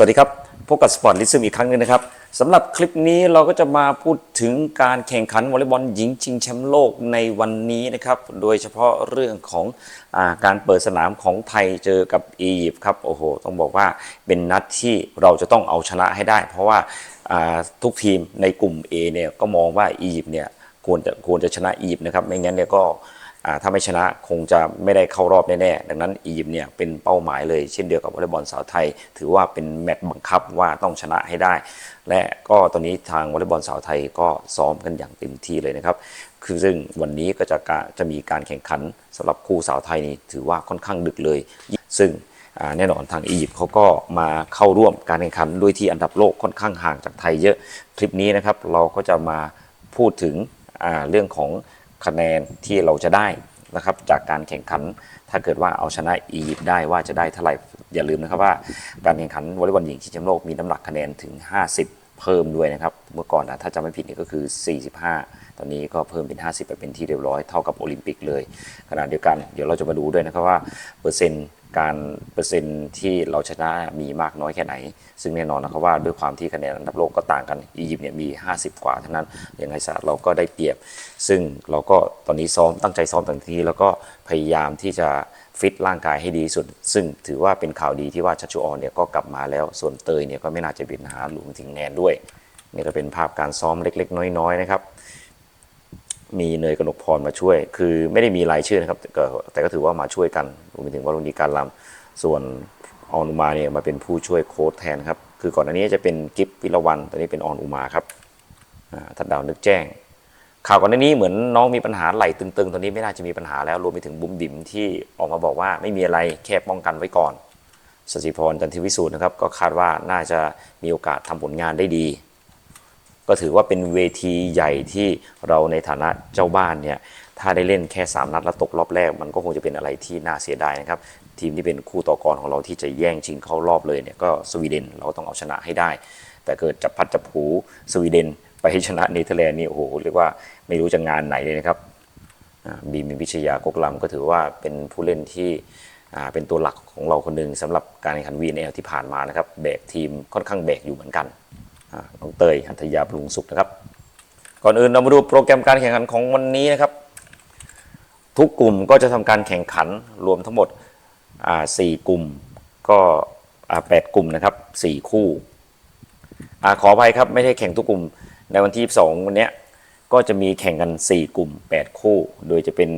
สวัสดีครับพบกับสปอร์ตลิซึมอีกครั้งหนึงนะครับสำหรับคลิปนี้เราก็จะมาพูดถึงการแข่งขันวอลเลย์บอลหญิงชิงแชมป์โลกในวันนี้นะครับโดยเฉพาะเรื่องของอาการเปิดสนามของไทยเจอกับอียิปต์ครับโอ้โหต้องบอกว่าเป็นนัดที่เราจะต้องเอาชนะให้ได้ เพราะว่าาทุกทีมในกลุ่ม A เนี่ยก็มองว่าอียิปต์เนี่ยควรจะควรจะชนะอียิปต์นะครับไม่งั้นเนี่ยก็ ถ้าไม่ชนะคงจะไม่ได้เข้ารอบแน่ๆ ดังนั้นอียิปต์เนี่ยเป็นเป้าหมายเลยเช่นเดียวกับวอลเลย์บอลสาวไทย ถือว่าเป็นแมตช์บังคับว่าต้องชนะให้ได้ และก็ตอนนี้ทางวอลเลย์บอลสาวไทยก็ซ้อมกันอย่างเต็มที่เลยนะครับ คือซึ่งวันนี้ก็จะจะมีการแข่งขันสำหรับคู่สาวไทยนี่ถือว่าค่อนข้างดึกเลย ซึ่งแน่นอนทางอียิปต์เขาก็มาเข้าร่วมการแข่งขันด้วยที่อันดับโลกค่อนข้างห่างจากไทยเยอะ คลิปนี้นะครับเราก็จะมาพูดถึงเรื่องของ คะแนนที่เราจะได้นะครับจากการแข่งขันถ้าเกิดว่าเอาชนะอียิปต์ได้ว่าจะได้เท่าไหร่อย่าลืมนะครับว่าการแข่งขันวอลเลย์บอลหญิงชิงแชมป์โลกมีน้ำหนักคะแนนถึง 50 เพิ่มด้วยนะครับ เมื่อก่อนนะถ้าจำไม่ผิดนี่ก็คือ 45 ตอนนี้ก็เพิ่มเป็น 50 ไปเป็นที่เรียบร้อยเท่ากับโอลิมปิกเลยขณะเดียวกัน เดี๋ยวเราจะมาดูด้วยนะครับว่าเปอร์เซ็นต์ การเปอร์เซ็นต์ที่เราชนะมีมากน้อยแค่ไหน ซึ่งแน่นอนนะครับว่าด้วยความที่คะแนนอันดับโลกก็ต่างกันอียิปต์เนี่ยมี 50 กว่าเท่านั้นยังไงซะเราก็ได้เปรียบ ซึ่งเราก็ตอนนี้ซ้อมตั้งใจซ้อมเต็มที่แล้วก็พยายามที่จะฟิตร่างกายให้ดีที่สุด ซึ่งถือว่าเป็นข่าวดีที่ว่าชัชชุออนเนี่ยก็กลับมาแล้วส่วนเตยเนี่ยก็ไม่น่าจะมีปัญหารวมถึงแนนด้วยนี่ก็เป็นภาพการซ้อมเล็ก ๆ น้อยๆนะครับ มีเนยกนกพรมาช่วย คือไม่ได้มีรายชื่อนะครับแต่ก็แต่ก็ถือว่ามาช่วยกันรวมไปถึงวรุณีการลำส่วนออนอุมาเนี่ยมาเป็นผู้ช่วยโค้ชแทนครับคือก่อนหน้านี้จะเป็นกิฟวิรวันตอนนี้เป็นออนอุมาครับทัดดาวนึกแจ้ง ข่าวก่อนหน้านี้เหมือนน้องมีปัญหาไหลตึงๆ ตอนนี้ไม่น่าจะมีปัญหาแล้วรวมไปถึงบุ้มบิ๋มที่ออกมาบอกว่าไม่มีอะไรแค่ป้องกันไว้ก่อนสศิพรจันทิวิสูตรนะครับก็คาดว่าน่าจะมีโอกาสทำผลงานได้ดี ก็ถือว่าเป็นเวทีใหญ่ที่เราในฐานะเจ้าบ้านเนี่ยถ้าได้เล่นแค่ 3 นัดแล้วตกรอบแรก มันก็คงจะเป็นอะไรที่น่าเสียดายนะครับทีมที่เป็นคู่ต่อกรของเราที่จะแย่งชิงเข้ารอบเลยเนี่ยก็สวีเดนเราก็ต้องเอาชนะให้ได้ แต่เกิดจับพัดจับผูสวีเดนไปชนะเนเธอร์แลนด์นี่โอ้โหเรียกว่าไม่รู้จะงานไหนเลยนะครับบีมวิชยากกลำก็ถือว่าเป็นผู้เล่นที่เป็นตัวหลักของเราคนหนึ่งสำหรับการแข่งขัน VNL ที่ผ่านมานะครับแบกทีมค่อนข้างแบกอยู่เหมือนกัน น้องเตยหัตยาปรุงสุขนะครับ ก่อนอื่นเรามาดูโปรแกรมการแข่งขันของวันนี้นะครับ ทุกกลุ่มก็จะทำการแข่งขันรวมทั้งหมดสี่กลุ่มก็แปดกลุ่มนะครับสี่คู่อขออภัยครับไม่ใช่แข่งทุกกลุ่มในวันที่22วันนี้ก็จะมีแข่งกัน 4 กลุ่ม 8 คู่ โดยจะเป็น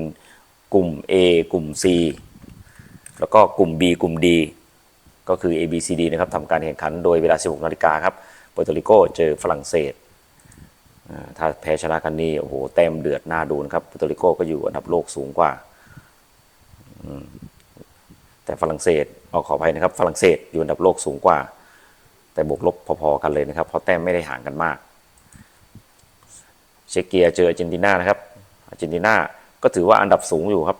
กลุ่ม A กลุ่ม C แล้วก็กลุ่ม B กลุ่ม D ก็คือ A B C D นะครับทำการแข่งขันโดยเวลา 16 นาฬิกาครับ โปรตุริโกเจอฝรั่งเศสอ่าถ้าแพ้ชนะกันนี่โอ้โหแต้มเดือดหน้าดูนะครับปุตริโกก็อยู่อันดับโลกสูงกว่า แต่ฝรั่งเศสเอาขออภัยนะครับ ฝรั่งเศสอยู่อันดับโลกสูงกว่า แต่บวกลบพอๆกันเลยนะครับ เพราะแต้มไม่ได้ห่างกันมาก เชเกียเจออาร์เจนตินานะครับอาร์เจนตินาก็ถือว่าอันดับสูงอยู่ครับ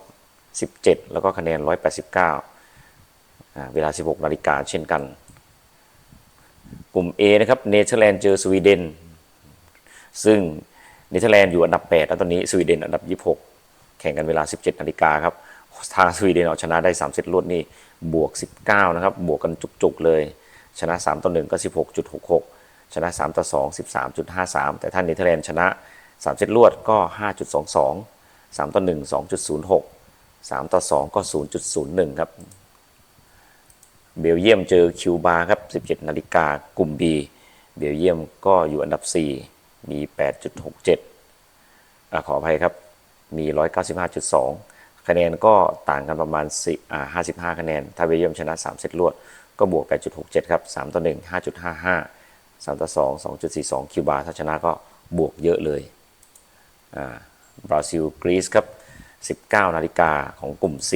17 แล้วก็คะแนน 189เวลา 16 นาฬิกาเช่นกัน กลุ่ม A นะครับเนเธอร์แลนด์เจอสวีเดน ซึ่งเนเธอร์แลนด์อยู่อันดับ 8 แล้วตอนนี้สวีเดนอันดับ 26 แข่งกันเวลา 17นาฬิกาครับ ทางสวีเดนเอาชนะได้ 3 เซตรวดนี่บวก 19 นะครับ บวกกันจุกๆเลย ชนะ 3 ต่อ 1 ก็ 16.66 ชนะ 3 ต่อ 2 13.53 แต่ท่านเนเธอร์แลนด์ชนะ 3 เซตรวดก็ 5.22 3 ต่อ 1 2.06 3 ต่อ 2 ก็ 0.01 ครับ เบลเยียมเจอคิวบาครับ 17 นาฬิกากลุ่ม B เบลเยียมก็อยู่อันดับ 4 มี 8.67อขออภัยครับ มี 195.2 คะแนนก็ต่างกันประมาณ55 คะแนน ถ้าเบลเยียมชนะ 3 เซตรวด ก็บวก 8.67 ครับ 3 ต่อ 1 5.55 3 ต่อ 2 2.42 คิวบาถ้าชนะก็บวกเยอะเลยบราซิลกรีซครับ 19 นาฬิกาของกลุ่ม C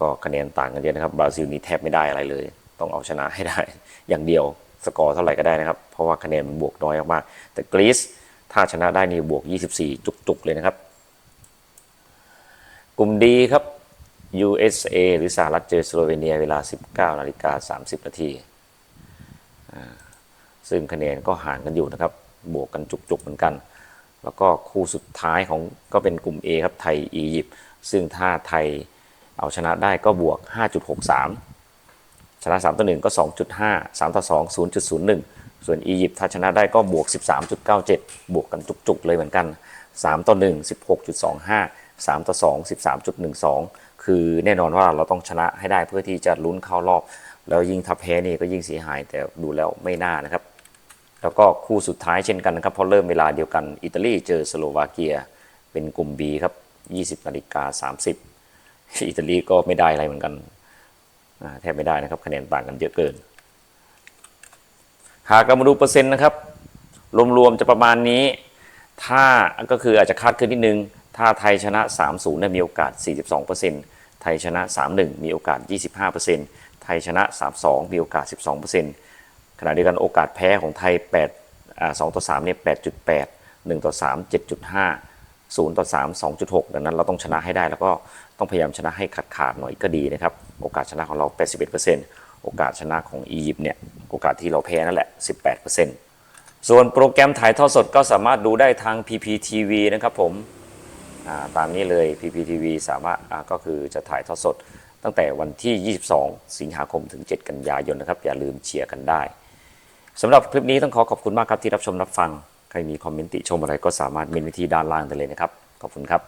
ก็คะแนนต่างกันเยอะนะครับบราซิลนี่แทบไม่ได้อะไรเลย ต้องเอาชนะให้ได้ อย่างเดียวสกอร์เท่าไหร่ก็ได้นะครับ เพราะว่าคะแนนมันบวกน้อยมากๆแต่กรีซถ้าชนะได้นี่บวก 24 จุกๆเลยนะครับ กลุ่มดีครับ USA หรือสหรัฐเจอสโลเวเนียเวลา 19นาฬิกา30 นาทีซึ่งคะแนนก็ห่างกันอยู่นะครับ บวกกันจุกๆเหมือนกัน แล้วก็คู่สุดท้ายของก็เป็นกลุ่ม A ครับไทยอียิปต์ซึ่งถ้าไทย เอาชนะได้ก็บวก 5.63 ชนะ 3 ต่อ 1 ก็ 2.5 3 ต่อ 2 0.01 ส่วนอียิปต์ถ้าชนะได้ก็บวก 13.97 บวกกันจุกๆเลยเหมือนกัน 3 ต่อ 1 16.25 3 ต่อ 2 13.12 คือแน่นอนว่าเราต้องชนะให้ได้เพื่อที่จะลุ้นเข้ารอบ แล้วยิ่งถ้าแพ้นี่ก็ยิ่งเสียหายแต่ดูแล้วไม่น่านะครับ แล้วก็คู่สุดท้ายเช่นกันนะครับพราะเริ่มเวลาเดียวกันอิตาลีเจอสโลวาเกีย เป็นกลุ่ม B ครับ 20นาฬิกา30 อิตาลีก็ไม่ได้อะไรเหมือนกันแทบไม่ได้นะครับคะแนนต่างกันเยอะเกิน หากเรามาดูเปอร์เซ็นต์นะครับ รวมๆจะประมาณนี้ ถ้าก็คืออาจจะคาดขึ้นนิดนึง ถ้าไทยชนะ 3-0เนี่ยมีโอกาส 42%ไทยชนะ 3-1 มีโอกาส 25%ไทยชนะ 3-2 มีโอกาส 12%ขณะเดียวกันโอกาสแพ้ของไทย8 2ต่อ3เนี่ย8.8 1ต่อ3 7.5 0ต่อ3 2.6 ดังนั้นเราต้องชนะให้ได้ แล้วก็ต้องพยายามชนะให้ขาดขาดหน่อยก็ดีนะครับ โอกาสชนะของเรา 81%โอกาสชนะของอียิปต์เนี่ย โอกาสที่เราแพ้นั่นแหละ 18%ส่วนโปรแกรมถ่ายทอดสดก็สามารถดูได้ทาง PPTV นะครับผมาตามนี้เลย PPTV สามารถก็คือจะถ่ายทอดสดตั้งแต่วันที่ 22 สิงหาคมถึง 7 กันยายนนะครับ อย่าลืมเชียร์กันได้สำหรับคลิปนี้ต้องขอขอบคุณมากครับที่รับชมรับฟัง ใครมีคอมเมนต์ติชมอะไรก็สามารถเมนไว้ที่ด้านล่างได้เลยนะครับ ขอบคุณครับ